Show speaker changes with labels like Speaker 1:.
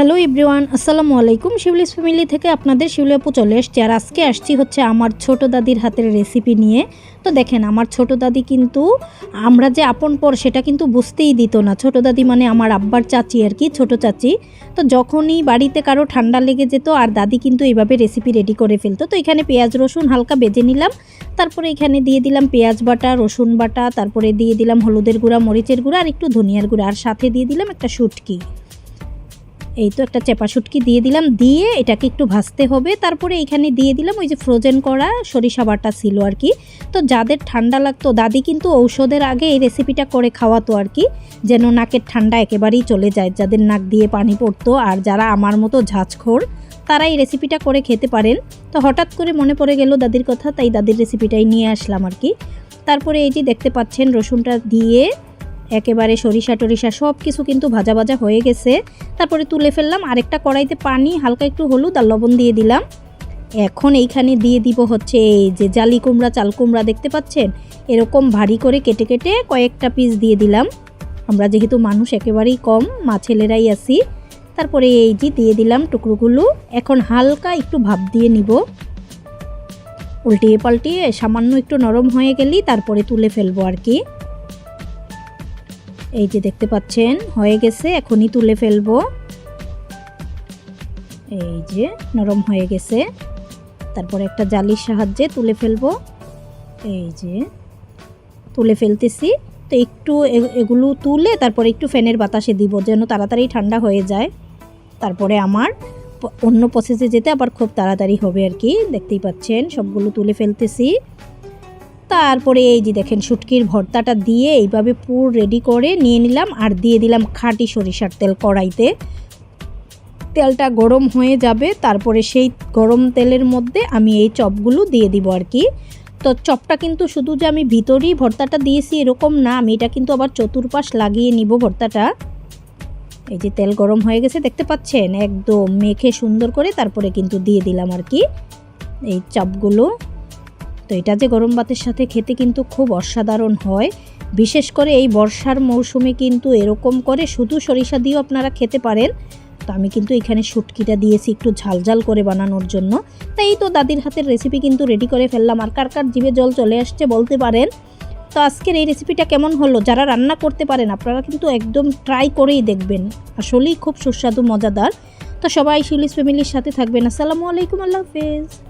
Speaker 1: Hello everyone, আসসালামু আলাইকুম। Shiuli's family থেকে আপনাদের শিউলি আপু চলে এসছি আর আজকে আসছি হচ্ছে আমার ছোট দাদির হাতের রেসিপি নিয়ে। তো দেখেন, আমার ছোট দাদি কিন্তু আমরা যে আপন পর সেটা কিন্তু বুঝতেই দিত না। ছোট দাদি মানে আমার আব্বার চাচি আর কি, ছোট চাচি। তো যখনই বাড়িতে কারও ঠান্ডা লেগে যেত আর দাদি কিন্তু এইভাবে রেসিপি রেডি করে ফেলতো, তো এখানে পেঁয়াজ, রসুন হালকা বেজে নিলাম। তারপরে এখানে দিয়ে দিলাম পেঁয়াজ বাটা, রসুন বাটা, তারপরে দিয়ে দিলাম হলুদের গুঁড়া, মরিচের গুঁড়া আর একটু ধনিয়ার গুঁড়া। আর সাথে দিয়ে দিলাম একটা শুটকি। এই তো একটা চেপা শুটকি দিয়ে দিলাম, দিয়ে এটাকে একটু ভাজতে হবে। তারপরে এখানে দিয়ে দিলাম ওই যে ফ্রোজেন করা সরিষা বাটা ছিল আর কি। তো যাদের ঠান্ডা লাগতো, দাদি কিন্তু ঔষধের আগে এই রেসিপিটা করে খাওয়াতো আর কি, যেন নাকের ঠান্ডা একেবারেই চলে যায়, যাদের নাক দিয়ে পানি পড়তো আর যারা আমার মতো ঝাঁঝখোর তারা এই রেসিপিটা করে খেতে পারেন। তো হঠাৎ করে মনে পড়ে গেল দাদির কথা, তাই দাদির রেসিপিটাই নিয়ে আসলাম আর কি। তারপরে এই যে দেখতে পাচ্ছেন, রসুনটা দিয়ে একেবারে সরিষা টরিষা সব কিছু কিন্তু ভাজা ভাজা হয়ে গেছে। তারপরে তুলে ফেললাম আরেকটা কড়াইতে পানি, হালকা একটু হলুদ আর লবণ দিয়ে দিলাম। এখন এইখানে দিয়ে দিব হচ্ছে এই যে জালি কুমড়া, চাল কুমড়া দেখতে পাচ্ছেন? এরকম ভারী করে কেটে কেটে কয়েকটা পিস দিয়ে দিলাম। আমরা যেহেতু মানুষ একেবারেই কম, মা ছেলেরাই আছি। তারপরে এই যে দিয়ে দিলাম টুকরোগুলো। এখন হালকা একটু ভাপ দিয়ে নিব। উল্টিয়ে পাল্টিয়ে সামান্য একটু নরম হয়ে গেলেই তারপরে তুলে ফেলব আর কি। এই যে দেখতে পাচ্ছেন, হয়ে গেছে, এখনই তুলে ফেলব। এই যে, নরম হয়ে গেছে। তারপরে একটা জালির সাহায্যে তুলে ফেলব। এই যে, তুলে ফেলতেছি। তো একটু এগুলো তুলে তারপরে একটু ফ্যানের বাতাসে দিব, যেন তাড়াতাড়ি ঠান্ডা হয়ে যায়। তারপরে আমার অন্য প্রসেসে যেতে আবার খুব তাড়াতাড়ি হবে আর কি, দেখতেই পাচ্ছেন, সবগুলো তুলে ফেলতেছি। তারপরে এই যে দেখেন শুটকির ভর্তাটা দিয়ে এইভাবে পুর রেডি করে নিয়ে নিলাম আর দিয়ে দিলাম খাঁটি সরিষার তেল কড়াইতে। তেলটা গরম হয়ে যাবে, তারপরে সেই গরম তেলের মধ্যে আমি এই চপগুলো দিয়ে দিব আর কি। তো চপটা কিন্তু শুধু যে আমি ভিতরেই ভর্তাটা দিয়েছি এরকম না, আমি এটা কিন্তু আবার চতুর্পাশ লাগিয়ে নিব ভর্তাটা। এই যে তেল গরম হয়ে গেছে, দেখতে পাচ্ছেন? একদম মেখে সুন্দর করে তারপরে কিন্তু দিয়ে দিলাম আর কি। এই চপগুলো তো এটা যে গরম ভাতের সাথে খেতে কিন্তু খুব অসাধারণ হয়। বিশেষ করে এই বর্ষার মৌসুমে কিন্তু এরকম করে শুধু সরিষা দিয়েও আপনারা খেতে পারেন। তো আমি কিন্তু এখানে শুটকিটা দিয়েছি একটু ঝালঝাল করে বানানোর জন্য। তাই তো দাদির হাতের রেসিপি কিন্তু রেডি করে ফেললাম। আর কার কার জিভে জল চলে আসছে বলতে পারেন। তো আজকের এই রেসিপিটা কেমন হলো? যারা রান্না করতে পারেন, আপনারা কিন্তু একদম ট্রাই করেই দেখবেন। আসলেই খুব সুস্বাদু, মজাদার। তো সবাই শিলিস ফ্যামিলির সাথে থাকবেন। আসসালামু আলাইকুম, আল্লাহ হাফেজ।